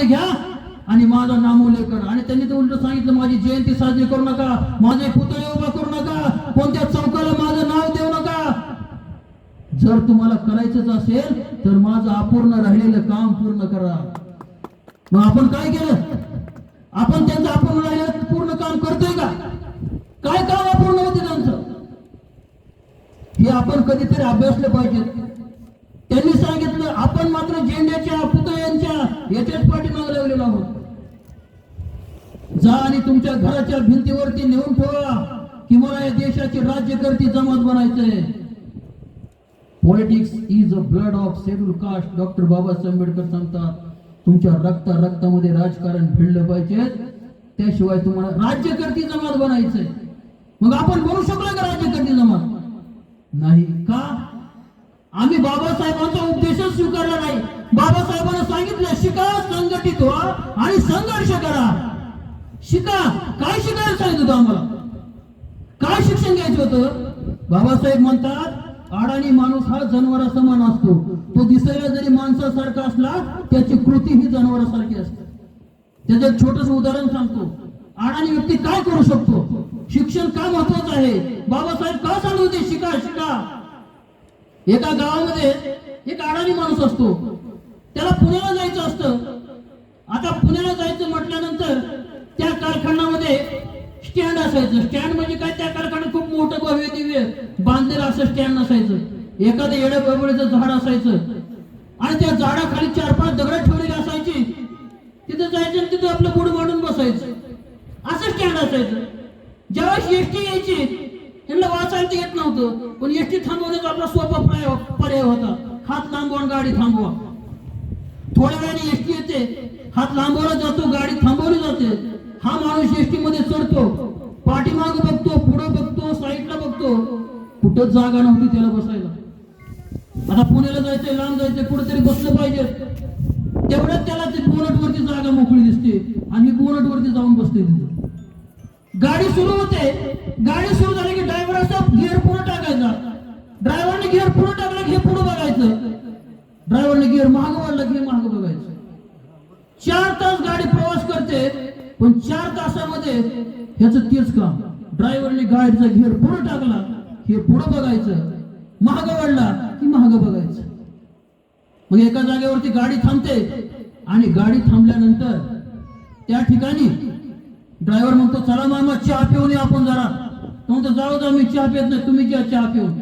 घ्या. आणि माझा नामोल्लेख आणि त्यांनी ते उलट सांगितलं माझी जयंती साजरी करू नका. माझे पुतळे उभा करू नका. कोणत्या चौकाला माझं नाव देऊ नका. जर तुम्हाला करायचंच असेल तर माझं अपूर्ण राहिलेलं काम पूर्ण करा. मग आपण काय केलं? आपण त्यांचं अपूर्ण राहिलेलं पूर्ण काम करतोय का? काय काम अपूर्ण होते त्यांचं? हे आपण कधीतरी अभ्यासलं पाहिजे. त्यांनी सांगितलं आपण मात्र झेंड्याच्या पुतळ्यांच्या याच्याच पाठीमागे लागलेलो आहोत. जा आणि तुमच्या घराच्या भिंतीवरती नेऊन ठेवा कि मला या देशाची राज्यकर्ती जमात बनायचंय. Politics is a blood of schedule caste doctor Babasaheb Ambedkar सांगतात तुमच्या रक्त रक्तामध्ये राजकारण भिडलं पाहिजे. त्याशिवाय तुम्हाला राज्यकर्ती जमात बनायचंय. मग आपण बनू शकलो का राज्यकर्ती जमात? नाही. का? आम्ही बाबासाहेबांचा उपदेशच स्वीकारला नाही. बाबासाहेबांना सांगितलं शिका संघटित व्हा आणि संघर्ष करा. शिका? काय शिकायला सांगितलं होतं आम्हाला? काय शिक्षण घ्यायचं होतं? बाबासाहेब म्हणतात अडाणी माणूस हा जनावरा समान असतो. तो दिसायला जरी माणसासारखा असला त्याची कृती ही जनावरासारखी असते. त्याचं एक छोटस उदाहरण सांगतो. अडाणी व्यक्ती काय करू शकतो? शिक्षण का महत्वाचं आहे? बाबासाहेब का सांगत होते शिका शिका. एका गावामध्ये एक अडाणी माणूस असतो. त्याला पुण्याला जायचं असतं. आता पुण्याला जायचं म्हटल्यानंतर त्या कारखान्यामध्ये स्टँड असायचं. स्टँड म्हणजे काय? त्या कारखान्यात खूप मोठं भव्य दिव्य बांधलेलं असं स्टँड नसायचं एखादं येडं बबडीचं झाड असायचं. आणि त्या झाडाखाली चार पाच दगड ठेवलेली असायची. तिथं जायचं आणि तिथं आपलं बुड मांडून बसायचं. असं स्टँड असायचं. ज्यावेळेस एसटी यायची त्यांना येत नव्हतं. पण एसटी थांबवण्याचा आपला सोपा पर्याय पर्याय होता. हात लांबवून गाडी थांबवा. थोड्या वेळाने एसटी येते. हात लांबवला जातो गाडी थांबवली जाते. हा माणूस एसटी मध्ये चढतो. पाठीमाग बघतो पुढे बघतो साईडला बघतो. कुठंच जागा नव्हती त्याला बसायला. आता पुण्याला जायचंय लांब जायचंय कुठेतरी बसलं पाहिजे. तेवढ्यात त्याला ते बोनट वरती जागा मोकळी दिसते. आणि बोनट वरती जाऊन बसते गाडी सुरू होते. गाडी सुरू झाली की ड्रायव्हरचा गिअर पुढे टाकायचा ड्रायव्हरने गिअर पुढे टाकलं की हे पुढे बघायचं. ड्रायव्हरने गिअर महाग वाढलं की हे महाग बघायचं. चार तास गाडी प्रवास करते पण चार तासामध्ये ह्याचं तेच काम. ड्रायव्हरने गाडीचा गिअर पुढे टाकला हे पुढे बघायचं. महाग वाढला की महाग बघायचं. मग एका जागेवरती गाडी थांबते आणि गाडी थांबल्यानंतर त्या ठिकाणी ड्रायव्हर म्हणतो चला मामा चहा पिऊन ये आपण जरा. तो म्हणतो जाऊ जा मी चहा पित नाही तुम्ही घ्या चहा पिऊन.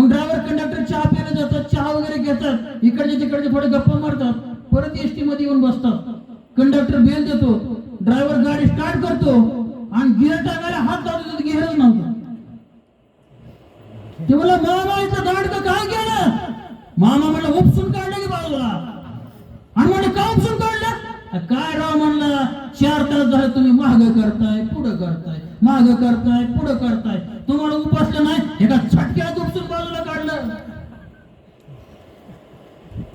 मग ड्रायव्हर कंडक्टर चहा प्यायला जातात चहा वगैरे घेतात. इकडचे तिकडचे थोडे गप्पा मारतात. परत एसटी मध्ये येऊन बसतात. कंडक्टर बेल देतो. ड्रायव्हर गाडी स्टार्ट करतो. आणि गिअर टाकायला हात लावतो गिअरच नव्हता. ते मला मामा इथं का काय केलं? मामा म्हणलं उपसून काढलं की बाजूला आणि म्हणलं का उपसून काढलं? काय राव म्हणलं चार तास झालं तुम्ही माग करताय पुढं करताय माग करताय पुढं करताय. तुम्हाला उपासलं नाही एका झटक्यात उपसून बाजूला काढलं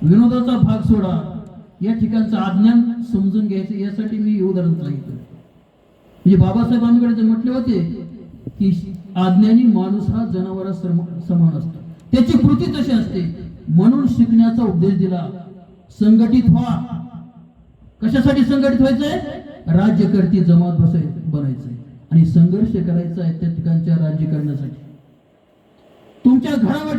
विनोदाचा भाग सोडा. या ठिकाणचं अज्ञान समजून घ्यायचं यासाठी मी उदाहरण सांगितलं. म्हणजे बाबासाहेब आंबेडकर जे म्हटले होते की अज्ञानी माणूस हा जनावरा समान असतो. त्याची कृती तशी असते. म्हणून शिकण्याचा उपदेश दिला. संघटित व्हा. कशासाठी संघटित व्हायचंय? राज्यकर्ती जमात बसाय बनायचंय. आणि संघर्ष करायचा आहे त्या ठिकाणच्या राज्य करण्यासाठी तुमच्या घरावर